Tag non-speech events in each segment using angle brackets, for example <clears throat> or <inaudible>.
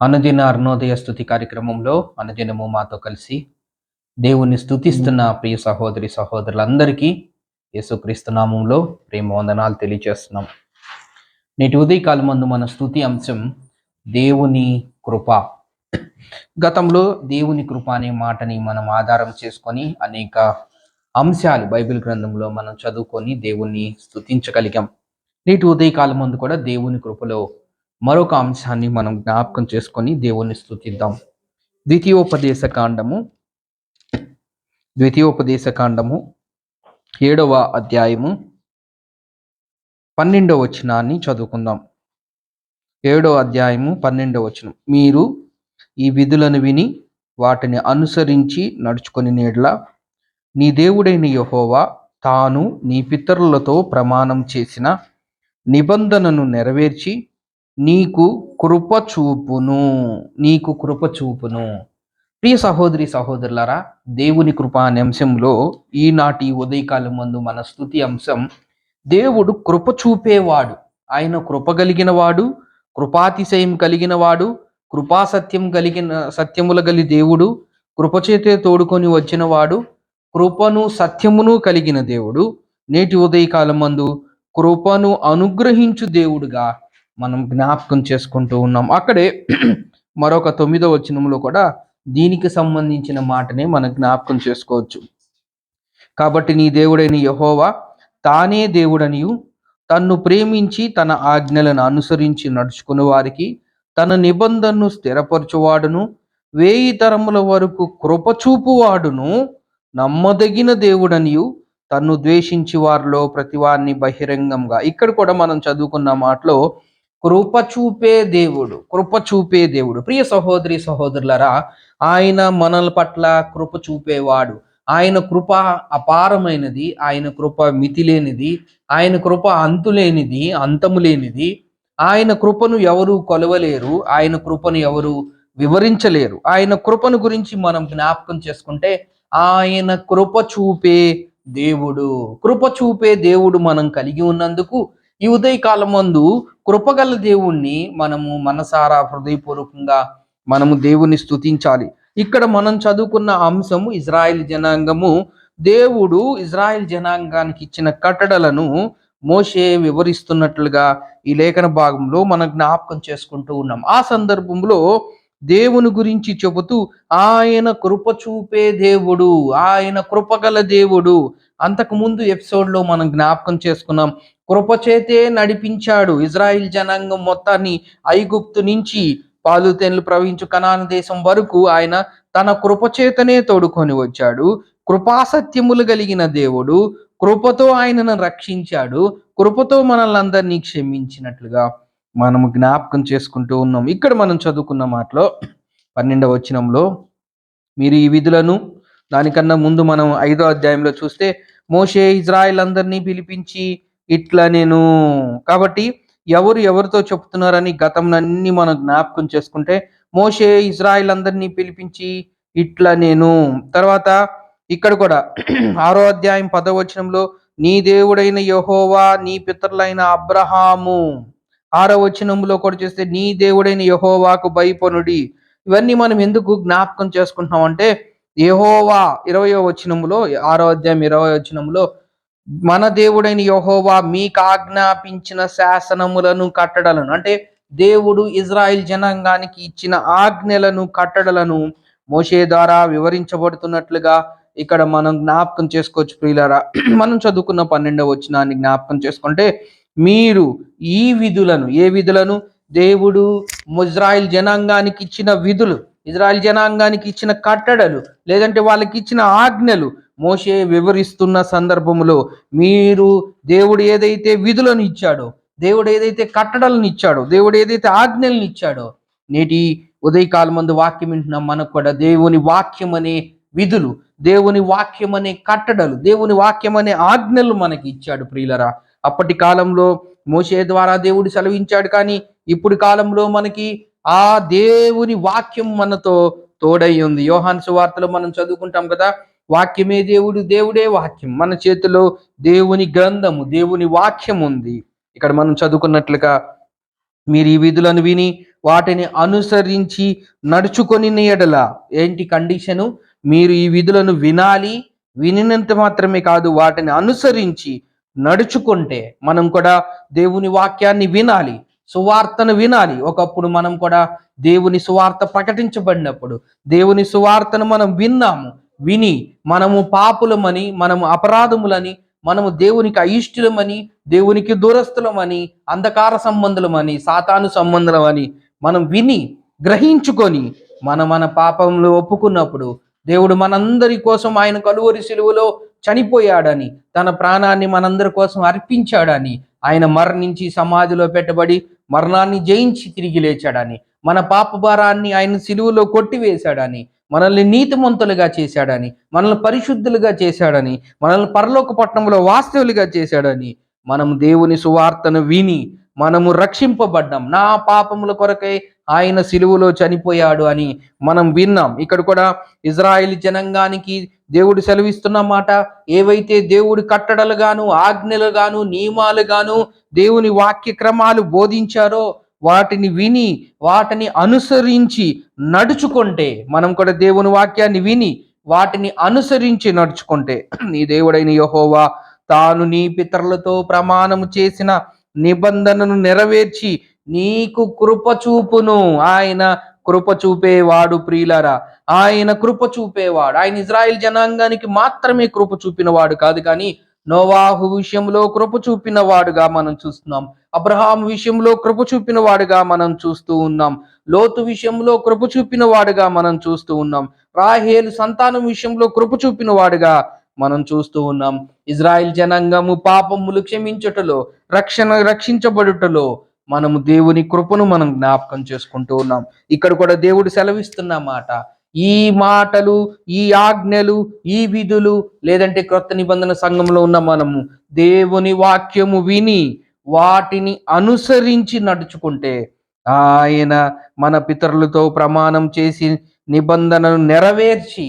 అనుదిన అరుణోదయ స్థుతి కార్యక్రమంలో అనుదినము మాతో కలిసి దేవుణ్ణి స్థుతిస్తున్న ప్రియ సహోదరి సహోదరులందరికీ యేసుక్రీస్తు నామంలో ప్రేమ వందనాలు తెలియజేస్తున్నాం. నేటి ఉదయకాలం మన స్థుతి అంశం దేవుని కృప. గతంలో దేవుని కృప అనే మాటని మనం ఆధారం చేసుకొని అనేక అంశాలు బైబిల్ గ్రంథంలో మనం చదువుకొని దేవుణ్ణి స్థుతించగలిగాం నేటి ఉదయకాలం ముందు కూడా దేవుని కృపలో మరొక అంశాన్ని మనం జ్ఞాపకం చేసుకొని దేవుణ్ణి స్థుతిద్దాం ద్వితీయోపదేశ కాండము ద్వితీయోపదేశ కాండము ఏడవ అధ్యాయము పన్నెండవ వచనాన్ని చదువుకుందాం. ఏడవ అధ్యాయము పన్నెండవ వచనం. మీరు ఈ విధులను విని వాటిని అనుసరించి నడుచుకొని నేడ్ల నీ దేవుడైన యహోవా తాను నీ పితరులతో ప్రమాణం చేసిన నిబంధనను నెరవేర్చి నీకు కృప చూపును నీకు కృప చూపును. ప్రియ సహోదరి సహోదరులారా దేవుని కృప అనే అంశంలో ఈనాటి ఉదయకాలం ముందు మన స్థుతి అంశం దేవుడు కృప చూపేవాడు. ఆయన కృప కలిగిన వాడు కృపాతిశయం కలిగిన వాడు కృపాసత్యం కలిగిన సత్యముల గలి దేవుడు కృపచేతే తోడుకొని వచ్చిన వాడు కృపను సత్యమును కలిగిన దేవుడు. నేటి ఉదయకాలం మందు కృపను అనుగ్రహించు దేవుడుగా మనం జ్ఞాపకం చేసుకుంటూ ఉన్నాం. అక్కడే <clears throat> మరొక తొమ్మిదో వచనంలో కూడా దీనికి సంబంధించిన మాటనే మనం జ్ఞాపకం చేసుకోవచ్చు. కాబట్టి నీ దేవుడైన యహోవా తానే దేవుడనియు. తన్ను ప్రేమించి తన ఆజ్ఞలను అనుసరించి నడుచుకుని వారికి తన నిబంధనను స్థిరపరచువాడును. వేయి తరముల వరకు కృపచూపువాడును నమ్మదగిన దేవుడనియు. తన్ను ద్వేషించి వారిలో ప్రతివాన్ని బహిరంగంగా. ఇక్కడ కూడా మనం చదువుకున్న మాటలో కృప చూపే దేవుడు కృప చూపే దేవుడు. ప్రియ సహోదరి సహోదరులరా ఆయన మనల పట్ల కృప చూపేవాడు ఆయన కృప అపారమైనది ఆయన కృప మితిలేనిది ఆయన కృప అంతులేనిది అంతము లేనిది ఆయన కృపను ఎవరు కొలవలేరు ఆయన కృపను ఎవరు వివరించలేరు. ఆయన కృపను గురించి మనం జ్ఞాపకం చేసుకుంటే ఆయన కృప చూపే దేవుడు. కృప చూపే దేవుడు మనం కలిగి ఉన్నందుకు ఈ ఉదయకాలం మందు కృపగల దేవుణ్ణి మనము మనసారా హృదయపూర్వకంగా మనము దేవుని స్థుతించాలి ఇక్కడ మనం చదువుకున్న అంశము ఇజ్రాయెల్ జనాంగము. దేవుడు ఇజ్రాయెల్ జనాంగానికి ఇచ్చిన కట్టడలను మోషే వివరిస్తున్నట్లుగా ఈ లేఖన భాగంలో మనం జ్ఞాపకం చేసుకుంటూ ఉన్నాం. ఆ సందర్భంలో దేవుని గురించి చెబుతూ ఆయన కృప చూపే దేవుడు ఆయన కృపగల దేవుడు. అంతకు ముందు ఎపిసోడ్లో మనం జ్ఞాపకం చేసుకున్నాం కృపచేతే నడిపించాడు ఇజ్రాయిల్ జనాంగం మొత్తాన్ని ఐగుప్తు నుంచి పాలుతేన్లు ప్రవహించు కనాన దేశం వరకు ఆయన తన కృపచేతనే తోడుకొని వచ్చాడు. కృపాసత్యములు కలిగిన దేవుడు కృపతో ఆయనను రక్షించాడు కృపతో మనల్ని అందరినీ క్షమించినట్లుగా మనము జ్ఞాపకం చేసుకుంటూ ఉన్నాం. ఇక్కడ మనం చదువుకున్న మాటలో పన్నెండవ వచనంలో మీరు ఈ విధులను దానికన్నా ముందు మనం ఐదో అధ్యాయంలో చూస్తే మోషే ఇజ్రాయెల్ అందరినీ పిలిపించి ఇట్లా నేను కాబట్టి ఎవరు ఎవరితో చెప్తున్నారని గతంలన్నీ మనం జ్ఞాపకం చేసుకుంటే మోషే ఇజ్రాయిల్ అందరినీ పిలిపించి ఇట్లా నేను తర్వాత ఇక్కడ కూడా <clears throat> ఆరో అధ్యాయం పదవచనంలో నీ దేవుడైన యహోవా నీ పితరులైన అబ్రహాము ఆరో వచనంలో కూడా చూస్తే నీ దేవుడైన యహోవాకు భయపనుడి ఇవన్నీ మనం ఎందుకు జ్ఞాపకం చేసుకుంటున్నాం అంటే యహోవా ఇరవయో వచనంలో ఆరో అధ్యాయం ఇరవై వచనంలో మన దేవుడైన యహోవా మీకు ఆజ్ఞాపించిన శాసనములను కట్టడలను అంటే దేవుడు ఇజ్రాయిల్ జనాంగానికి ఇచ్చిన ఆజ్ఞలను కట్టడలను మోషే ద్వారా వివరించబడుతున్నట్లుగా ఇక్కడ మనం జ్ఞాపకం చేసుకోవచ్చు ప్రియులరా. <clears throat> మనం చదువుకున్న పన్నెండవ వచనాన్ని జ్ఞాపకం చేసుకుంటే మీరు ఈ విధులను ఏ విధులను? దేవుడు ఇజ్రాయిల్ జనాంగానికి ఇచ్చిన విధులు. ఇజ్రాయిల్ జనాంగానికి ఇచ్చిన కట్టడలు లేదంటే వాళ్ళకి ఇచ్చిన ఆజ్ఞలు మోషే వివరిస్తున్న సందర్భంలో మీరు దేవుడు ఏదైతే విధులను ఇచ్చాడో దేవుడు ఏదైతే కట్టడలను ఇచ్చాడో దేవుడు ఏదైతే ఆజ్ఞలను ఇచ్చాడో నేటి ఉదయకాలం మందు వాక్యం వింటున్నాం మనకు కూడా దేవుని వాక్యం అనే విధులు దేవుని వాక్యం అనే కట్టడలు దేవుని వాక్యం అనే ఆజ్ఞలు మనకి ఇచ్చాడు ప్రియులరా. అప్పటి కాలంలో మోసే ద్వారా దేవుడు సెలవించాడు కానీ ఇప్పుడు కాలంలో మనకి ఆ దేవుని వాక్యం మనతో తోడై ఉంది. యోహాన్ సువార్తలో మనం చదువుకుంటాం కదా వాక్యమే దేవుడు దేవుడే వాక్యం. మన చేతిలో దేవుని గ్రంథము దేవుని వాక్యం ఉంది. ఇక్కడ మనం చదువుకున్నట్లుగా మీరు ఈ విధులను విని వాటిని అనుసరించి నడుచుకొని ఎడల ఏంటి కండిషను? మీరు ఈ విధులను వినాలి వినినంత మాత్రమే కాదు వాటిని అనుసరించి నడుచుకుంటే మనం కూడా దేవుని వాక్యాన్ని వినాలి. సువార్తను వినాలి. ఒకప్పుడు మనం కూడా దేవుని సువార్త ప్రకటించబడినప్పుడు దేవుని సువార్తను మనం విన్నాము. విని మనము పాపులమని మనము అపరాధములని మనము దేవునికి అయిష్టులమని దేవునికి దూరస్తులమని అంధకార సంబంధులమని సాతాను సంబంధులమని మనం విని గ్రహించుకొని మన మన పాపంలో ఒప్పుకున్నప్పుడు దేవుడు మనందరి కోసం ఆయన కలువరి సిలువలో చనిపోయాడని తన ప్రాణాన్ని మనందరి కోసం అర్పించాడని ఆయన మరణించి సమాధిలో పెట్టబడి మరణాన్ని జయించి తిరిగి లేచాడని మన పాపభారాన్ని ఆయన సిలువలో కొట్టివేశాడని మనల్ని నీతిమంతులుగా చేశాడని మనల్ని పరిశుద్ధులుగా చేశాడని మనల్ని పరలోక పట్టణంలో వాస్తవులుగా చేశాడని మనం దేవుని సువార్తను విని మనము రక్షింపబడ్డాం. నా పాపముల కొరకై ఆయన సిలువలో చనిపోయాడు అని మనం విన్నాం. ఇక్కడ కూడా ఇజ్రాయిల్ జనంగానికి దేవుడు సెలవిస్తున్న మాట ఏవైతే దేవుడి కట్టడలు గాను ఆజ్ఞలు గాను నియమాలు గాను దేవుని వాక్య క్రమాలు బోధించారో వాటిని విని వాటిని అనుసరించి నడుచుకుంటే మనం కూడా దేవుని వాక్యాన్ని విని వాటిని అనుసరించి నడుచుకుంటే నీ దేవుడైన యహోవా తాను నీ పితరులతో ప్రమాణము చేసిన నిబంధనను నెరవేర్చి నీకు కృప చూపును. ఆయన కృప చూపేవాడు ప్రియులరా. ఆయన కృప చూపేవాడు. ఆయన ఇజ్రాయెల్ జనాంగానికి మాత్రమే కృప చూపినవాడు కాదు కానీ నోవాహు విషయంలో కృప చూపిన వాడుగా మనం చూస్తున్నాం. అబ్రహాం విషయంలో కృప చూపిన వాడుగా మనం చూస్తూ ఉన్నాం. లోతు విషయంలో కృప చూపిన వాడుగా మనం చూస్తూ ఉన్నాం. రాహేలు సంతానం విషయంలో కృప చూపిన వాడుగా మనం చూస్తూ ఉన్నాం. ఇజ్రాయిల్ జనాంగము పాపములు క్షమించుటలో రక్షణ రక్షించబడుటలో మనము దేవుని కృపను మనం జ్ఞాపకం చేసుకుంటూ ఉన్నాం. ఇక్కడ కూడా దేవుడు సెలవిస్తున్న మాట. ఈ మాటలు ఈ ఆజ్ఞలు ఈ విధులు లేదంటే క్రొత్త నిబంధన సంఘంలో ఉన్న మనము దేవుని వాక్యము విని వాటిని అనుసరించి నడుచుకుంటే ఆయన మన పితరులతో ప్రమాణం చేసి నిబంధనను నెరవేర్చి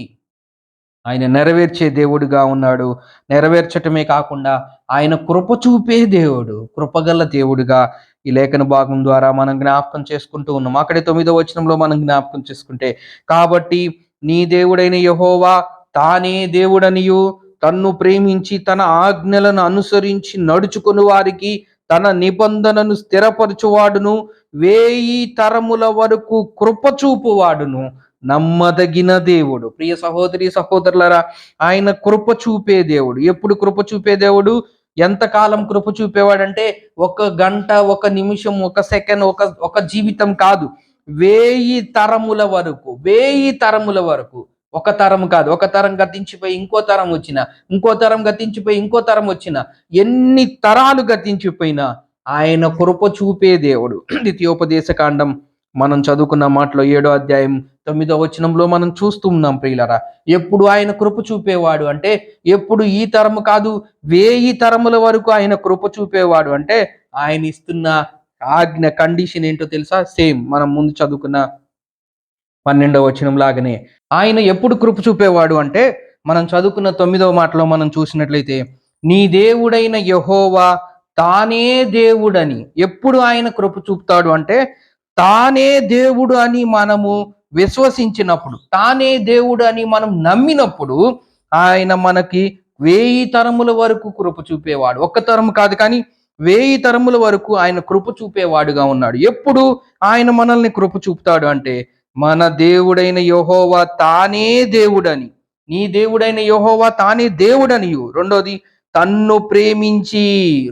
ఆయన నెరవేర్చే దేవుడుగా ఉన్నాడు. నెరవేర్చటమే కాకుండా ఆయన కృప చూపే దేవుడు కృపగల దేవుడుగా ఈ లేఖన భాగం ద్వారా మనం జ్ఞాపకం చేసుకుంటూ ఉన్నాం. అక్కడే తొమ్మిదో వచనంలో మనం జ్ఞాపకం చేసుకుంటే కాబట్టి నీ దేవుడైన యహోవా తానే దేవుడనియు. తన్ను ప్రేమించి తన ఆజ్ఞలను అనుసరించి నడుచుకుని వారికి తన నిబంధనను స్థిరపరచువాడును. వేయి తరముల వరకు కృప చూపువాడును. నమ్మదగిన దేవుడు. ప్రియ సహోదరి సహోదరులరా ఆయన కృప చూపే దేవుడు. ఎప్పుడు కృప చూపే దేవుడు? ఎంతకాలం కృప చూపేవాడంటే ఒక గంట ఒక నిమిషం ఒక సెకండ్ ఒక ఒక జీవితం కాదు. వేయి తరముల వరకు వేయి తరముల వరకు. ఒక తరం కాదు. ఒక తరం గతించిపోయి ఇంకో తరం వచ్చిన ఇంకో తరం గతించిపోయి ఇంకో తరం వచ్చిన ఎన్ని తరాలు గతించిపోయినా ఆయన కృప చూపే దేవుడు. <clears throat> ద్వితీయోపదేశ కాండం మనం చదువుకున్న మాటలో ఏడో అధ్యాయం తొమ్మిదో వచనంలో మనం చూస్తూ ఉన్నాం ప్రియులరా. ఎప్పుడు ఆయన కృప చూపేవాడు అంటే ఎప్పుడు ఈ తరము కాదు వేయి తరముల వరకు ఆయన కృప చూపేవాడు అంటే ఆయన ఇస్తున్న ఆజ్ఞ కండిషన్ ఏంటో తెలుసా? సేమ్ మనం ముందు చదువుకున్న పన్నెండవ వచనం లాగానే. ఆయన ఎప్పుడు కృప చూపేవాడు అంటే మనం చదువుకున్న తొమ్మిదవ మాటలో మనం చూసినట్లయితే నీ దేవుడైన యహోవా తానే దేవుడని. ఎప్పుడు ఆయన కృప చూపుతాడు అంటే తానే దేవుడు అని మనము విశ్వసించినప్పుడు తానే దేవుడు అని మనం నమ్మినప్పుడు ఆయన మనకి వేయి తరముల వరకు కృప చూపేవాడు. ఒక్క తరము కాదు కానీ వేయి తరముల వరకు ఆయన కృప చూపేవాడుగా ఉన్నాడు. ఎప్పుడు ఆయన మనల్ని కృప చూపుతాడు అంటే మన దేవుడైన యహోవా తానే దేవుడని నీ దేవుడైన యహోవా తానే దేవుడనియు. రెండోది తన్ను ప్రేమించి.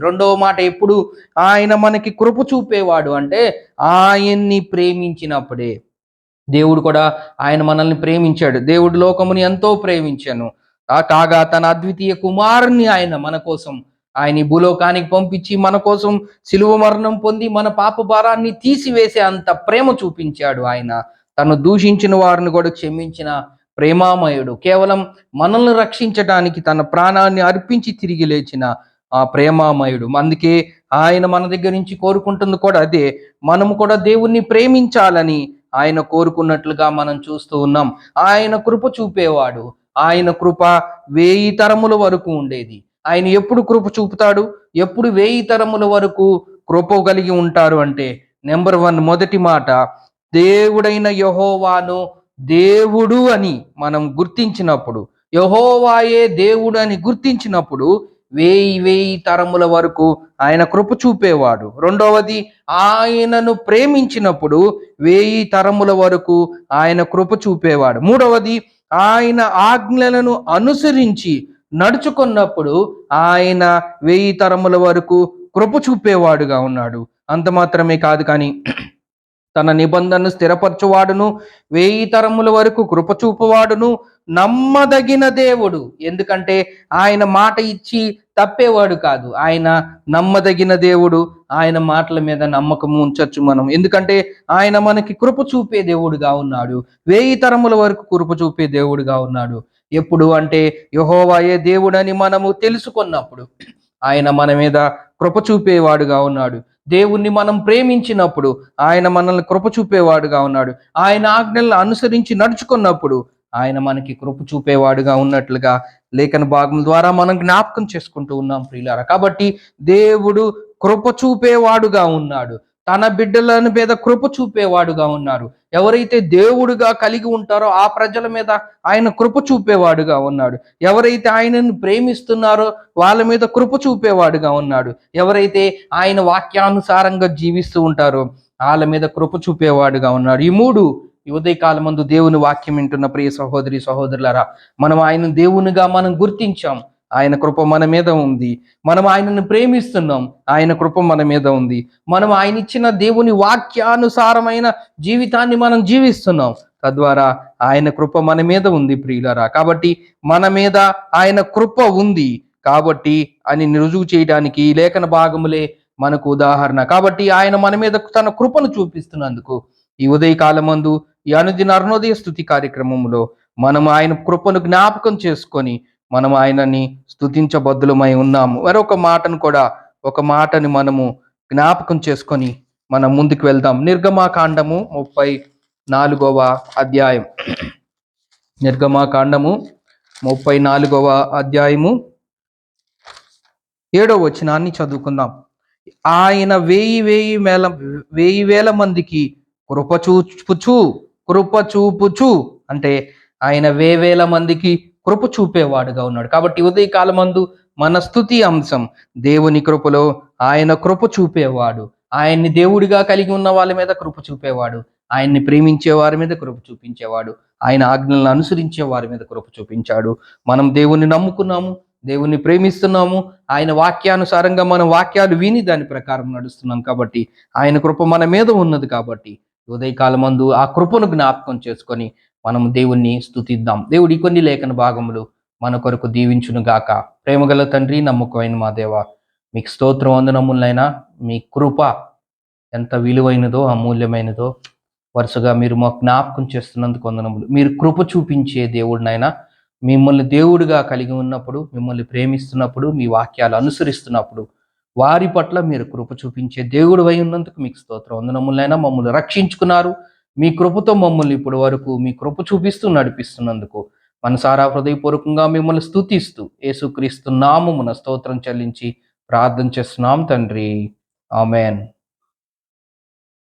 రెండవ మాట ఎప్పుడు? ఆయన మనకి కృప చూపేవాడు అంటే ఆయన్ని ప్రేమించినప్పుడే. దేవుడు కూడా ఆయన మనల్ని ప్రేమించాడు. దేవుడు లోకముని ఎంతో ప్రేమించాను. కాగా తన అద్వితీయ కుమారుని ఆయన మన కోసం ఆయన భూలోకానికి పంపించి మన కోసం సిలువ మరణం పొంది మన పాప భారాన్ని తీసివేసే అంత ప్రేమ చూపించాడు ఆయన. తను దూషించిన వారిని కూడా క్షమించిన ప్రేమామయుడు. కేవలం మనల్ని రక్షించడానికి తన ప్రాణాన్ని అర్పించి తిరిగి లేచిన ఆ ప్రేమామయుడు. అందుకే ఆయన మన దగ్గర నుంచి కోరుకుంటుంది కూడా అదే. మనము కూడా దేవుణ్ణి ప్రేమించాలని ఆయన కోరుకున్నట్లుగా మనం చూస్తూ ఉన్నాం. ఆయన కృప చూపేవాడు. ఆయన కృప వేయి తరముల వరకు ఉండేది. ఆయన ఎప్పుడు కృప చూపుతాడు? ఎప్పుడు వేయి తరముల వరకు కృప కలిగి ఉంటారు అంటే నెంబర్ వన్ మొదటి మాట దేవుడైన యహోవాను దేవుడు అని మనం గుర్తించినప్పుడు యహోవాయే దేవుడు అని గుర్తించినప్పుడు వేయి వేయి తరముల వరకు ఆయన కృప చూపేవాడు. రెండవది ఆయనను ప్రేమించినప్పుడు వేయి తరముల వరకు ఆయన కృప చూపేవాడు. మూడవది ఆయన ఆజ్ఞలను అనుసరించి నడుచుకున్నప్పుడు ఆయన వెయ్యి తరముల వరకు కృప చూపేవాడుగా ఉన్నాడు. అంత మాత్రమే కాదు కానీ తన నిబంధనను స్థిరపరచువాడును వేయి తరముల వరకు కృపచూపువాడును నమ్మదగిన దేవుడు. ఎందుకంటే ఆయన మాట ఇచ్చి తప్పేవాడు కాదు. ఆయన నమ్మదగిన దేవుడు. ఆయన మాటల మీద నమ్మకం ఉంచచ్చు మనం. ఎందుకంటే ఆయన మనకి కృప చూపే దేవుడుగా ఉన్నాడు. వేయి తరముల వరకు కృప చూపే దేవుడుగా ఉన్నాడు. ఎప్పుడు అంటే యహోవాయే దేవుడని మనము తెలుసుకున్నప్పుడు ఆయన మన మీద కృప చూపేవాడుగా ఉన్నాడు. దేవుణ్ణి మనం ప్రేమించినప్పుడు ఆయన మనల్ని కృప చూపేవాడుగా ఉన్నాడు. ఆయన ఆజ్ఞలను అనుసరించి నడుచుకున్నప్పుడు ఆయన మనకి కృప చూపేవాడుగా ఉన్నట్లుగా లేఖన భాగం ద్వారా మనం జ్ఞాపకం చేసుకుంటూ ఉన్నాం ప్రియులారా. కాబట్టి దేవుడు కృప చూపేవాడుగా ఉన్నాడు. తన బిడ్డల మీద కృప చూపేవాడుగా ఉన్నారు. ఎవరైతే దేవుడుగా కలిగి ఉంటారో ఆ ప్రజల మీద ఆయన కృప చూపేవాడుగా ఉన్నాడు. ఎవరైతే ఆయనను ప్రేమిస్తున్నారో వాళ్ళ మీద కృప చూపేవాడుగా ఉన్నాడు. ఎవరైతే ఆయన వాక్యానుసారంగా జీవిస్తూ ఉంటారో వాళ్ళ మీద కృప చూపేవాడుగా ఉన్నాడు. ఈ మూడు ఈ ఉదయకాలం దేవుని వాక్యం వింటున్న ప్రియ సహోదరి సహోదరులరా మనం ఆయన దేవునిగా మనం గుర్తించాం. ఆయన కృప మన మీద ఉంది. మనం ఆయనను ప్రేమిస్తున్నాం. ఆయన కృప మన మీద ఉంది. మనం ఆయన ఇచ్చిన దేవుని వాక్యానుసారమైన జీవితాన్ని మనం జీవిస్తున్నాం. తద్వారా ఆయన కృప మన మీద ఉంది ప్రియులరా. కాబట్టి మన మీద ఆయన కృప ఉంది. కాబట్టి అని రుజువు చేయడానికి ఈ లేఖన భాగములే మనకు ఉదాహరణ. కాబట్టి ఆయన మన మీద తన కృపను చూపిస్తున్నందుకు ఈ ఉదయకాలమందు ఈ అనుదిన అరుణోదయ స్థుతి కార్యక్రమంలో మనం ఆయన కృపను జ్ఞాపకం చేసుకొని మనం ఆయనని స్థుతించబద్దులమై ఉన్నాము. మరొక మాటను కూడా ఒక మాటని మనము జ్ఞాపకం చేసుకొని మనం ముందుకు వెళ్దాం. నిర్గమాకాండము ముప్పై నాలుగవ అధ్యాయం. నిర్గమాకాండము ముప్పై నాలుగవ అధ్యాయము ఏడవ వచనాన్ని చదువుకుందాం. ఆయన వేయి వేయి వేల వేయి వేల మందికి కృప చూపుచు కృప చూపుచు అంటే ఆయన వేవేల మందికి కృప చూపేవాడుగా ఉన్నాడు. కాబట్టి ఉదయకాలమందు మన స్థుతి అంశం దేవుని కృపలో ఆయన కృప చూపేవాడు. ఆయన్ని దేవుడిగా కలిగి ఉన్న వాళ్ళ మీద కృప చూపేవాడు. ఆయన్ని ప్రేమించే వారి మీద కృప చూపించేవాడు. ఆయన ఆజ్ఞలను అనుసరించే వారి మీద కృప చూపించాడు. మనం దేవుణ్ణి నమ్ముకున్నాము దేవుణ్ణి ప్రేమిస్తున్నాము. ఆయన వాక్యానుసారంగా మన వాక్యాలు విని దాని ప్రకారం నడుస్తున్నాం కాబట్టి ఆయన కృప మన మీద ఉన్నది కాబట్టి ఉదయకాలమందు ఆ కృపను జ్ఞాపకం చేసుకొని మనం దేవుణ్ణి స్థుతిద్దాం దేవుడి కొన్ని లేఖన భాగములు మన కొరకు దీవించును గాక ప్రేమగల తండ్రి నమ్మకమైన మా దేవ మీకు స్తోత్రం వందనములైనా మీ కృప ఎంత విలువైనదో అమూల్యమైనదో వరుసగా మీరు మాకు జ్ఞాపకం చేస్తున్నందుకు వందనములు. మీరు కృప చూపించే దేవుడినైనా మిమ్మల్ని దేవుడిగా కలిగి ఉన్నప్పుడు మిమ్మల్ని ప్రేమిస్తున్నప్పుడు మీ వాక్యాలు అనుసరిస్తున్నప్పుడు వారి పట్ల మీరు కృప చూపించే దేవుడు అయి ఉన్నందుకు మీకు స్తోత్రం వందనములైనా మమ్మల్ని రక్షించుకున్నారు. మీ కృపతో మమ్మల్ని ఇప్పటి వరకు మీ కృప చూపిస్తూ నడిపిస్తున్నందుకు మనసారా హృదయపూర్వకంగా మిమ్మల్ని స్థుతిస్తూ యేసుక్రీస్తు నామమున స్తోత్రం చెల్లించి ప్రార్థన చేస్తున్నాం తండ్రి. ఆమెన్.